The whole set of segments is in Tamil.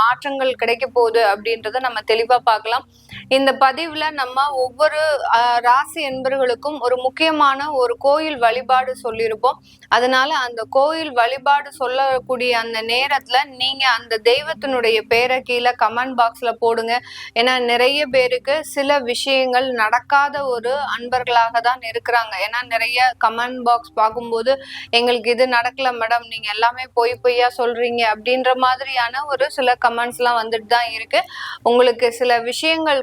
மாற்றங்கள் கிடைக்க போகுது அப்படின்றத நம்ம தெளிவா பார்க்கலாம். இந்த பதிவுல நம்ம ஒவ்வொரு ராசி என்பர்களுக்கும் ஒரு முக்கியமான ஒரு கோயில் வழிபாடு சொல்லியிருப்போம். அதனால அந்த கோயில் வழிபாடு சொல்லக்கூடிய அந்த நேரத்துல நீங்க அந்த தெய்வத்தினுடைய பேரை கீழே கமெண்ட் பாக்ஸ்ல போடுங்க. ஏன்னா நிறைய பேருக்கு சில விஷயங்கள் நடக்காத ஒரு அன்பர்களாக தான் இருக்கிறாங்க. ஏன்னா நிறைய கமெண்ட் பாக்ஸ் பார்க்கும்போது எங்களுக்கு இது நடக்கல மேடம் நீங்க எல்லாமே பொய் பொய்யா சொல்றீங்க. அப்படின்ற மாதிரியான ஒரு சில கமெண்ட்ஸ் எல்லாம் வந்துட்டு தான் இருக்கு. உங்களுக்கு சில விஷயங்கள்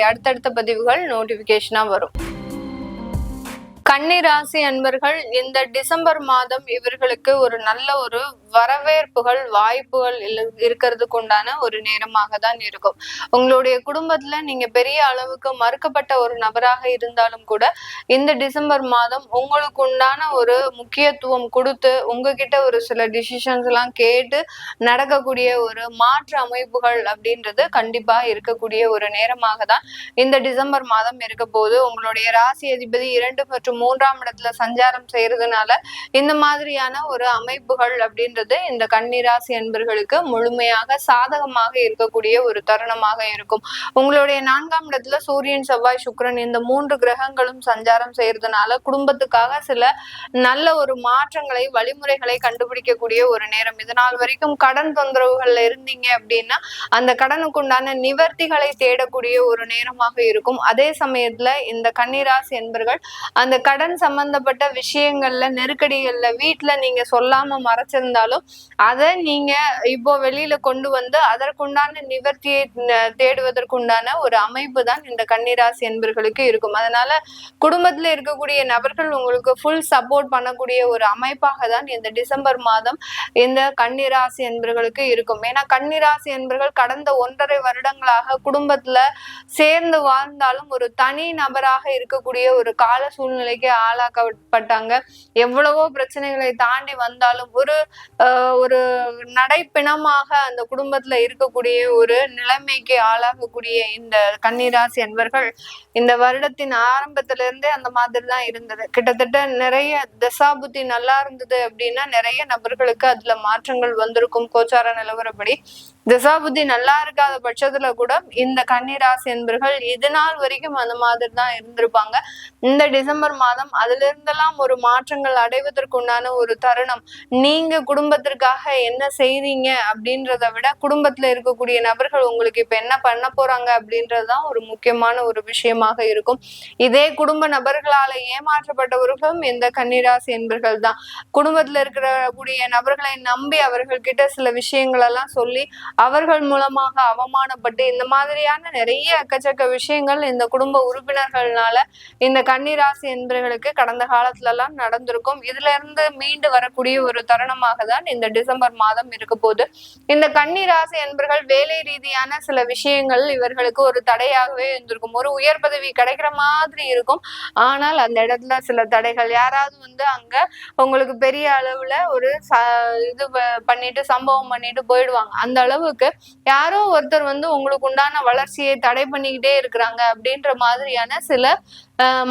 அடுத்தடுத்த பதிவுகள் நோட்டிபிகேஷனா வரும். கன்னி ராசி அன்பர்கள் இந்த டிசம்பர் மாதம் இவர்களுக்கு ஒரு நல்ல ஒரு வரவேற்புகள் வாய்ப்புகள் இல்ல- இருக்கிறதுக்கு உண்டான ஒரு நேரமாக தான் இருக்கும். உங்களுடைய குடும்பத்துல நீங்க பெரிய அளவுக்கு மறுக்கப்பட்ட ஒரு நபராக இருந்தாலும் கூட இந்த டிசம்பர் மாதம் உங்களுக்கு உண்டான ஒரு முக்கியத்துவம் கொடுத்து உங்ககிட்ட ஒரு சில டிசிஷன்ஸ் எல்லாம் கேட்டு நடக்கக்கூடிய ஒரு மாற்று அமைப்புகள் அப்படின்றது கண்டிப்பா இருக்கக்கூடிய ஒரு நேரமாக தான் இந்த டிசம்பர் மாதம் இருக்க போது உங்களுடைய ராசி அதிபதி இரண்டு மற்றும் மூன்றாம் இடத்துல சஞ்சாரம் செய்யறதுனால இந்த மாதிரியான ஒரு அமைப்புகள் அப்படின்றது இந்த கன்னிராசி அன்பர்களுக்கு முழுமையாக சாதகமாக இருக்கக்கூடிய ஒரு தருணமாக இருக்கும். உங்களுடைய நான்காம் இடத்துல சூரியன் செவ்வாய் சுக்கிரன் இந்த மூன்று கிரகங்களும் சஞ்சாரம் செய்யறதுனால குடும்பத்துக்காக சில நல்ல ஒரு மாற்றங்களை வழிமுறைகளை கண்டுபிடிக்கக்கூடிய ஒரு நேரம். இது நாள் வரைக்கும் கடன் தொந்தரவுகள்ல இருந்தீங்க அப்படின்னா அந்த கடனுக்கு உண்டான நிவர்த்திகளை தேடக்கூடிய ஒரு நேரமாக இருக்கும். அதே சமயத்துல இந்த கன்னிராசி என்பர்கள் அந்த கடன் சம்பந்தப்பட்ட விஷயங்கள்ல நெருக்கடிகள்ல வீட்டுல நீங்க சொல்லாம மறைச்சிருந்தாலும் அதை நீங்க இப்போ வெளியில கொண்டு வந்து அதற்குண்டான நிவர்த்தியை தேடுவதற்குண்டான ஒரு அமைப்பு தான் இந்த கன்னிராசி என்பர்களுக்கு இருக்கும். அதனால குடும்பத்துல இருக்கக்கூடிய நபர்கள் உங்களுக்கு ஃபுல் சப்போர்ட் பண்ணக்கூடிய ஒரு அமைப்பாக தான் இந்த டிசம்பர் மாதம் இந்த கன்னிராசி என்பர்களுக்கு இருக்கும். ஏன்னா கன்னிராசி என்பர்கள் கடந்த ஒன்றரை வருடங்களாக குடும்பத்துல சேர்ந்து வாழ்ந்தாலும் ஒரு தனி நபராக இருக்கக்கூடிய ஒரு கால சூழ்நிலைக்கு ஆளாக்கப்பட்டாங்க. எவ்வளவோ பிரச்சனைகளை தாண்டி வந்தாலும் ஒரு ஒரு நடைப்பிணமாக அந்த குடும்பத்துல இருக்கக்கூடிய ஒரு நிலைமைக்கு ஆளாகக்கூடிய இந்த கன்னிராசி என்பர்கள் இந்த வருடத்தின் ஆரம்பத்துல இருந்தே அந்த மாதிரி தான் இருந்தது. கிட்டத்தட்ட நிறைய தசாபுத்தி நல்லா இருந்தது அப்படின்னா நிறைய நபர்களுக்கு அதுல மாற்றங்கள் வந்திருக்கும் கோச்சார நிலவரப்படி. தசாபுத்தி நல்லா இருக்காத பட்சத்துல கூட இந்த கன்னிராசி என்பர்கள் இது நாள் வரைக்கும் அந்த மாதிரி தான் இருந்திருப்பாங்க. இந்த டிசம்பர் மாதம் அதுல இருந்தெல்லாம் ஒரு மாற்றங்கள் அடைவதற்குண்டான ஒரு தருணம் நீங்க குடும்ப குடும்பத்திற்காக என்ன செய்றீங்க அப்படின்றத விட குடும்பத்துல இருக்கக்கூடிய நபர்கள் உங்களுக்கு இப்ப என்ன பண்ண போறாங்க அப்படின்றதுதான் ஒரு முக்கியமான ஒரு விஷயமாக இருக்கும். இதே குடும்ப நபர்களால ஏமாற்றப்பட்டவர்களும் இந்த கன்னிராசி என்பர்கள் தான் குடும்பத்துல இருக்கிற கூடிய நபர்களை நம்பி அவர்கள் கிட்ட சில விஷயங்கள் எல்லாம் சொல்லி அவர்கள் மூலமாக அவமானப்பட்டு இந்த மாதிரியான நிறைய எக்கச்சக்க விஷயங்கள் இந்த குடும்ப உறுப்பினர்கள்னால இந்த கன்னிராசி என்பவர்களுக்கு கடந்த காலத்துல எல்லாம் நடந்திருக்கும். இதுல இருந்து மீண்டு வரக்கூடிய ஒரு தருணமாக தான் தான் இந்த டிசம்பர் மாதம் இருக்க போது இந்த கன்னி ராசி என்பர்கள் வேலை ரீதியான சில விஷயங்கள் இவர்களுக்கு ஒரு தடையாகவே இருந்திருக்கும். ஒரு உயர் பதவி கிடைக்கிற மாதிரி இருக்கும். ஆனால் அந்த இடத்துல சில தடைகள் யாராவது வந்து அங்க உங்களுக்கு பெரிய அளவுல ஒரு ச இது பண்ணிட்டு சம்பவம் பண்ணிட்டு போயிடுவாங்க. அந்த அளவுக்கு யாரோ ஒருத்தர் வந்து உங்களுக்கு உண்டான வளர்ச்சியை தடை பண்ணிக்கிட்டே இருக்கிறாங்க அப்படின்ற மாதிரியான சில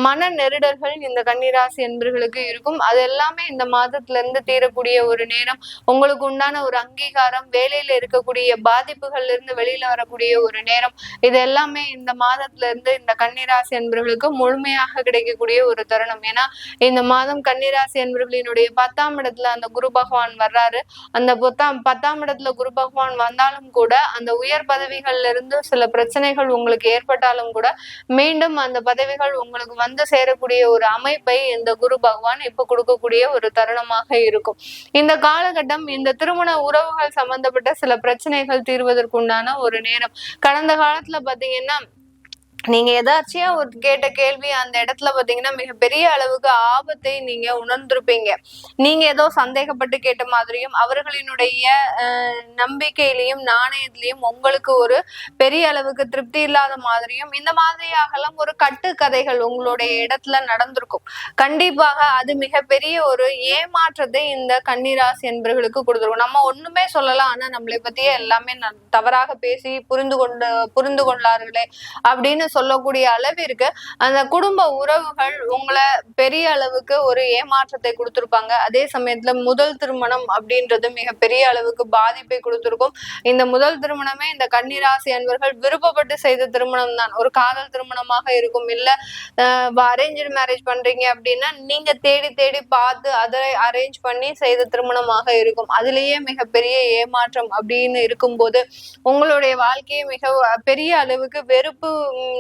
மன நெருடல்கள் இந்த கன்னிராசி என்பர்களுக்கு இருக்கும். அது எல்லாமே இந்த மாதத்துல இருந்து தீரக்கூடிய ஒரு நேரம் உங்களுக்கு உண்டான ஒரு அங்கீகாரம் வேலையில இருக்கக்கூடிய பாதிப்புகள்ல இருந்து வெளியில வரக்கூடிய ஒரு நேரம். இது எல்லாமே இந்த மாதத்துல இருந்து இந்த கன்னிராசி என்பவர்களுக்கு முழுமையாக கிடைக்கக்கூடிய ஒரு தருணம். ஏன்னா இந்த மாதம் கன்னிராசி என்பவர்களினுடைய பத்தாம் இடத்துல அந்த குரு பகவான் வர்றாரு. அந்த பத்தாம் பத்தாம் இடத்துல குரு பகவான் வந்தாலும் கூட அந்த உயர் பதவிகள்ல இருந்து சில பிரச்சனைகள் உங்களுக்கு ஏற்பட்டாலும் கூட மீண்டும் அந்த பதவிகள் உங்களுக்கு வந்து சேரக்கூடிய ஒரு அமைப்பை இந்த குரு பகவான் இப்ப கொடுக்கக்கூடிய ஒரு தருணமாக இருக்கும். இந்த கால காலகட்டம் இந்த திருமண உறவுகள் சம்பந்தப்பட்ட சில பிரச்சனைகள் தீர்வதற்குண்டான ஒரு நேரம். கடந்த காலத்துல பாத்தீங்கன்னா நீங்க எதாச்சியா ஒரு கேட்ட கேள்வி அந்த இடத்துல பாத்தீங்கன்னா மிகப்பெரிய அளவுக்கு ஆபத்தை நீங்க உணர்ந்திருப்பீங்க. நீங்க ஏதோ சந்தேகப்பட்டு கேட்ட மாதிரியும் அவர்களினுடைய நம்பிக்கையிலையும் நாணயத்திலையும் உங்களுக்கு ஒரு பெரிய அளவுக்கு திருப்தி இல்லாத மாதிரியும் இந்த மாதிரியாகலாம் ஒரு கட்டுக்கதைகள் உங்களுடைய இடத்துல நடந்திருக்கும். கண்டிப்பாக அது மிகப்பெரிய ஒரு ஏமாற்றத்தை இந்த கன்னிராசி என்பவர்களுக்கு கொடுத்துருக்கும். நம்ம ஒண்ணுமே சொல்லலாம் ஆனா நம்மளை பத்தியே எல்லாமே தவறாக பேசி புரிந்து கொண்டு புரிந்து கொள்ளார்களே அப்படின்னு சொல்லக்கூடிய அளவிற்கு அந்த குடும்ப உறவுகள் உங்களை பெரிய அளவுக்கு ஒரு ஏமாற்றத்தை கொடுத்துருப்பாங்க. அதே சமயத்துல முதல் திருமணம் அப்படின்றது மிகப்பெரிய அளவுக்கு பாதிப்பை கொடுத்துருக்கும். இந்த முதல் திருமணமே இந்த கன்னிராசி அன்பர்கள் விருப்பப்பட்டு செய்த திருமணம் தான் ஒரு காதல் திருமணமாக இருக்கும். இல்ல அரேஞ்சு மேரேஜ் பண்றீங்க அப்படின்னா நீங்க தேடி தேடி பார்த்து அதை அரேஞ்ச் பண்ணி செய்த திருமணமாக இருக்கும். அதுலயே மிகப்பெரிய ஏமாற்றம் அப்படின்னு இருக்கும்போது உங்களுடைய வாழ்க்கையை மிக பெரிய அளவுக்கு வெறுப்பு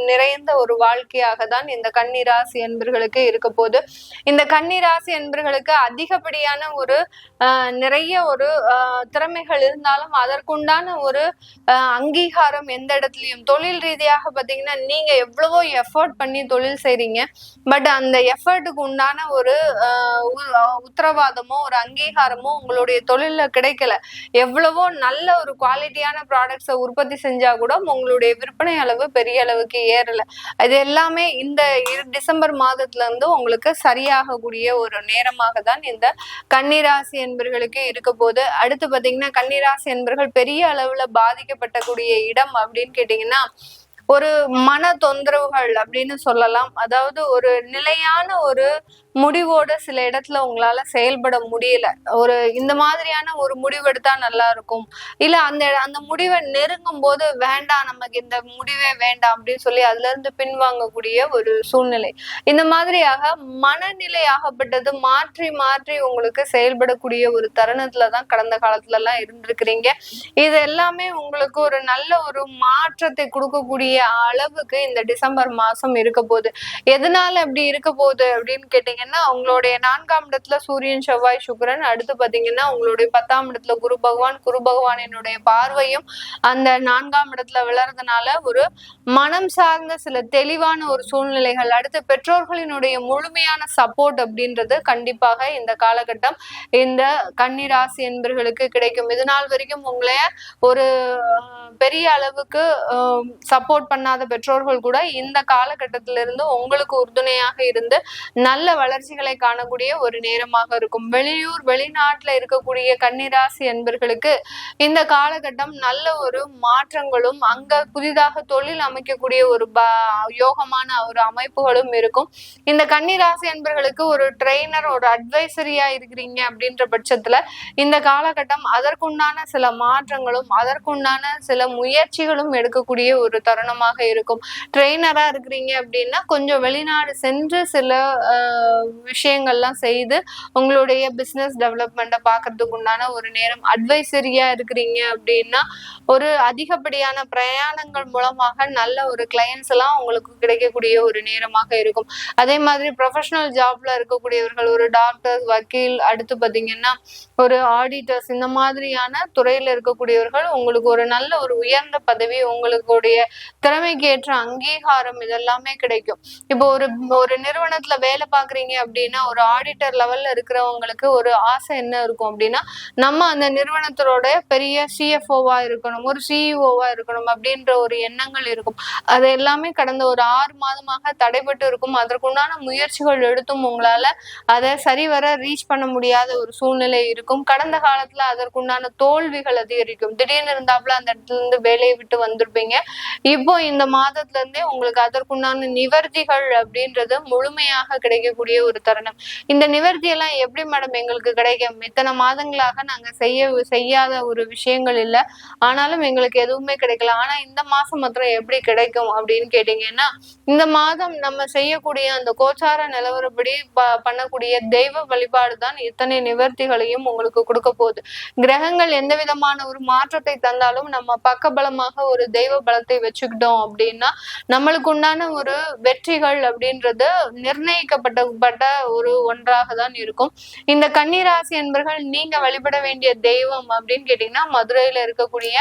நிறைந்த ஒரு வாழ்க்கையாக தான் இந்த கன்னிராசி என்பர்களுக்கு இருக்க போது இந்த கன்னிராசி என்பர்களுக்கு அதிகப்படியான ஒரு ஆஹ், நிறைய ஒரு ஆஹ், திறமைகள் இருந்தாலும் அதற்குண்டான ஒரு ஆஹ், அங்கீகாரம் எந்த இடத்துலயும். தொழில் ரீதியாக பாத்தீங்கன்னா நீங்க எவ்வளவோ எஃபர்ட் பண்ணி தொழில் செய்றீங்க. பட் அந்த எஃபர்ட்டுக்கு உண்டான ஒரு ஆஹ், உத்தரவாதமோ ஒரு அங்கீகாரமோ உங்களுடைய தொழில கிடைக்கல. எவ்வளவோ நல்ல ஒரு குவாலிட்டியான ப்ராடக்ட்ஸை உற்பத்தி செஞ்சா கூட உங்களுடைய விற்பனை அளவு பெரிய அளவுக்கு ஏறல. இது எல்லாமே இந்த இரு- டிசம்பர் மாதத்துல இருந்து உங்களுக்கு சரியாகக்கூடிய ஒரு நேரமாக தான் இந்த கன்னிராசி என்பர்களுக்கு இருக்க போது அடுத்து பாத்தீங்கன்னா கன்னிராசி என்பர்கள் பெரிய அளவுல பாதிக்கப்பட்டக்கூடிய இடம் அப்படின்னு கேட்டீங்கன்னா ஒரு மன தொந்தரவுகள் அப்படின்னு சொல்லலாம். அதாவது ஒரு நிலையான ஒரு முடிவோட சில இடத்துல உங்களால செயல்பட முடியல. ஒரு இந்த மாதிரியான ஒரு முடிவு எடுத்தா நல்லா இருக்கும். இல்ல அந்த அந்த முடிவை நெருங்கும் போது வேண்டாம் நமக்கு இந்த முடிவே வேண்டாம் அப்படின்னு சொல்லி அதுல இருந்து பின்வாங்கக்கூடிய ஒரு சூழ்நிலை. இந்த மாதிரியாக மனநிலை ஆகப்பட்டது மாற்றி மாற்றி உங்களுக்கு செயல்படக்கூடிய ஒரு தருணத்துலதான் கடந்த காலத்துல எல்லாம் இருந்திருக்கிறீங்க. இது எல்லாமே உங்களுக்கு ஒரு நல்ல ஒரு மாற்றத்தை கொடுக்கக்கூடிய அளவுக்கு இந்த டிசம்பர் மாசம் இருக்க போகுது. எதனால அப்படி இருக்க போகுது அப்படின்னு கேட்டீங்கன்னா உங்களுடைய நான்காம் இடத்துல சூரியன் செவ்வாய் சுக்கிரன் அடுத்து பாத்தீங்கன்னா உங்களுடைய பத்தாம் இடத்துல குரு பகவான் குரு பகவானினுடைய பார்வையும் அந்த நான்காம் இடத்துல விழறதுனால ஒரு மனம் சார்ந்த சில தெளிவான ஒரு சூழ்நிலைகள் அடுத்து பெற்றோர்களினுடைய முழுமையான சப்போர்ட் அப்படின்றது கண்டிப்பாக இந்த காலகட்டம் இந்த கன்னிராசி என்பர்களுக்கு கிடைக்கும். இது நாள் வரைக்கும் உங்களை ஒரு பெரிய அளவுக்கு சப்போர்ட் பண்ணாத பெற்றோர்கள் கூட இந்த காலகட்டத்தில இருந்து உங்களுக்கு உறுதுணையாக இருந்து நல்ல வளர்ச்சிகளை காணக்கூடிய ஒரு நேரமாக இருக்கும். வெளியூர் வெளிநாட்டுல இருக்கக்கூடிய கன்னிராசி என்பர்களுக்கு இந்த காலகட்டம் நல்ல ஒரு மாற்றங்களும் அங்க புதிதாக தொழில் அமைக்கக்கூடிய ஒரு ப யோகமான ஒரு அமைப்புகளும் இருக்கும். இந்த கன்னிராசி என்பர்களுக்கு ஒரு ட்ரெயினர் ஒரு அட்வைசரியா இருக்கிறீங்க அப்படின்ற பட்சத்துல இந்த காலகட்டம் அதற்குண்டான சில மாற்றங்களும் அதற்குண்டான சில முயற்சிகளும் எடுக்கக்கூடிய ஒரு தருணமாக இருக்கும். ட்ரெயினரா இருக்கிறீங்க அப்படின்னா கொஞ்சம் வெளிநாடு சென்று சில ஆஹ், விஷயங்கள்லாம் செய்து உங்களுடைய பிசினஸ் டெவலப்மெண்ட்டை பார்க்கறதுக்கு உண்டான ஒரு நேரம் அட்வைசரியா இருக்கிறீங்க அப்படின்னா ஒரு அதிகப்படியான பிரயாணங்கள் மூலமாக நல்ல ஒரு கிளையன்ஸ் எல்லாம் உங்களுக்கு கிடைக்கக்கூடிய ஒரு நேரமாக இருக்கும். அதே மாதிரி ப்ரொஃபஷனல் ஜாப்ல இருக்கக்கூடியவர்கள் ஒரு டாக்டர் வக்கீல் அடுத்து பாத்தீங்கன்னா ஒரு ஆடிட்டர்ஸ் இந்த மாதிரியான துறையில இருக்கக்கூடியவர்கள் உங்களுக்கு ஒரு நல்ல ஒரு உயர்ந்த பதவி உங்களுடைய திறமைக்கு ஏற்ற அங்கீகாரம் இதெல்லாமே கிடைக்கும். இப்போ ஒரு ஒரு நிறுவனத்துல வேலை பாக்குறீங்க அப்படின்னா ஒரு ஆடிட்டர் லெவல்ல இருக்கிறவங்களுக்கு ஒரு ஆசை என்ன இருக்கும் அப்படின்னா நம்ம அந்த நிறுவனத்தோட பெரிய சிஎஃப்ஓவா இருக்கணும் ஒரு சிஇஓவா இருக்கணும் அப்படின்ற ஒரு எண்ணங்கள் இருக்கும். அது எல்லாமே கடந்த ஒரு ஆறு மாதமாக தடைபட்டு இருக்கும். அதற்குண்டான முயற்சிகள் எடுத்தும் உங்களால அதை சரிவர ரீச் பண்ண முடியாத ஒரு சூழ்நிலை இருக்கும். கடந்த காலத்துல அதற்குண்டான தோல்விகள் அதிகரிக்கும். திடீர்னு இருந்தாப்புல அந்த இடத்துல இருந்து வேலையை விட்டு வந்திருப்பீங்க. இப்போ இந்த மாதத்துல இருந்தே உங்களுக்கு அதற்குண்டான நிவர்த்திகள் அப்படின்றது முழுமையாக கிடைக்கக்கூடிய ஒரு தருணம். இந்த நிவர்த்தி எல்லாம் எப்படி மேடம் எங்களுக்கு கிடைக்கும்? இத்தனை மாதங்களாக நாங்க செய்ய செய்யாத ஒரு விஷயங்கள் இல்லை. ஆனாலும் எங்களுக்கு எதுவுமே கிடைக்கல. ஆனா இந்த மாசம் மாத்திரம் எப்படி கிடைக்கும் அப்படின்னு கேட்டீங்கன்னா இந்த மாதம் நம்ம செய்யக்கூடிய அந்த கோச்சார நிலவரப்படி பண்ணக்கூடிய தெய்வ வழிபாடு தான் இத்தனை நிவர்த்திகளையும் உங்களுக்கு கொடுக்க போகுது. கிரகங்கள் எந்த விதமான ஒரு மாற்றத்தை தந்தாலும் நம்ம பக்க பலமாக ஒரு தெய்வ பலத்தை வச்சுக்கிட்டோம் அப்படின்னா நம்மளுக்கு உண்டான ஒரு வெற்றிகள் அப்படின்றது நிர்ணயிக்கப்பட்டப்பட்ட ஒரு ஒன்றாக தான் இருக்கும். இந்த கன்னிராசி என்பர்கள் நீங்க வழிபட வேண்டிய தெய்வம் அப்படின்னு கேட்டீங்கன்னா மதுரையில இருக்கக்கூடிய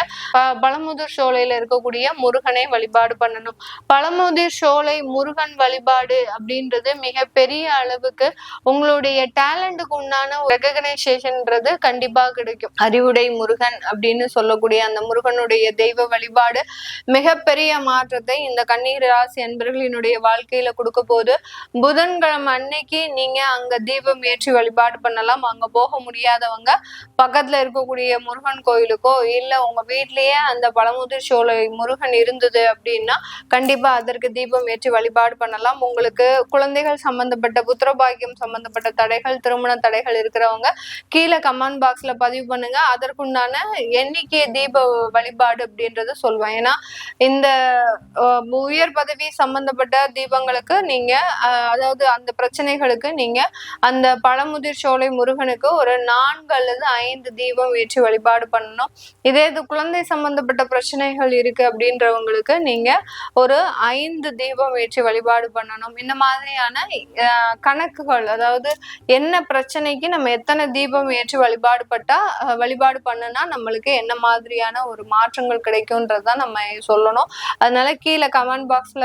பழமுதிர் சோலையில இருக்கக்கூடிய முருகனை வழிபாடு பண்ணணும். பழமுதிர் சோலை முருகன் வழிபாடு அப்படின்றது மிக பெரிய அளவுக்கு உங்களுடைய டேலண்ட்டுக்கு உண்டான ரெகனைசேஷன்ன்றது கண்டிப்பா கிடைக்கும். அறிவுடை முருகன் அப்படின்னு சொல்லக்கூடிய அந்த முருகனுடைய தெய்வ வழிபாடு மிகப்பெரிய மாற்றத்தை இந்த கண்ணீர் ராசி அன்பர்களினுடைய வாழ்க்கையில கொடுக்க போது புதன்கிழமை அன்னைக்கு நீங்க அங்க தீபம் ஏற்றி வழிபாடு பண்ணலாம். அங்க போக முடியாதவங்க பக்கத்துல இருக்கக்கூடிய முருகன் கோயிலுக்கோ இல்ல உங்க வீட்லயே அந்த பழமுதிர் சோலை முருகன் இருந்தது அப்படின்னா கண்டிப்பா அதற்கு தீபம் ஏற்றி வழிபாடு பண்ணலாம். உங்களுக்கு குழந்தைகள் சம்பந்தப்பட்ட புத்திரபாகியம் சம்பந்தப்பட்ட தடைகள் திருமண தடைகள் இருக்கிறவங்க கீழே கமெண்ட் பாக்ஸ்ல பதிவு பண்ணுங்க. அதற்குண்டான எண்ணிக்கை தீப வழிபாடு அப்படின்றத சொல்லுவேன் ஏன்னா இந்த உயர் பதவி சம்பந்தப்பட்ட தீபங்களுக்கு நீங்க அதாவது அந்த பிரச்சனைகளுக்கு நீங்க அந்த பழமுதிர் சோலை முருகனுக்கு ஒரு நான்கு அல்லது ஐந்து தீபம் ஏற்றி வழிபாடு பண்ணணும். இதே இது குழந்தை சம்பந்தப்பட்ட பிரச்சனைகள் இருக்கு அப்படின்றவங்களுக்கு நீங்க ஒரு ஐந்து தீபம் ஏற்றி வழிபாடு பண்ணணும். இந்த மாதிரியான கணக்குகள் அதாவது என்ன பிரச்சனைக்கு நம்ம எத்தனை தீபம் ஏற்றி வழிபாடு பட்டா வழிபாடு பண்ணுனா நம்மளுக்கு என்ன மாதிரியான ஒரு மாற்றங்கள் கிடைக்கும்ன்றதான் நம்ம சொல்லணும். அதனால கீழே கமெண்ட் பாக்ஸ்ல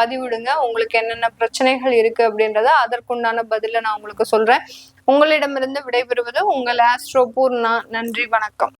பதிவிடுங்க. உங்களுக்கு என்னென்ன பிரச்சனைகள் இருக்கு அப்படின்றத அதற்குண்டான பதில நான் உங்களுக்கு சொல்றேன். உங்களிடமிருந்து விடைபெறுவது உங்கள் ஆஸ்ட்ரோ பூர்ணா நன்றி வணக்கம்.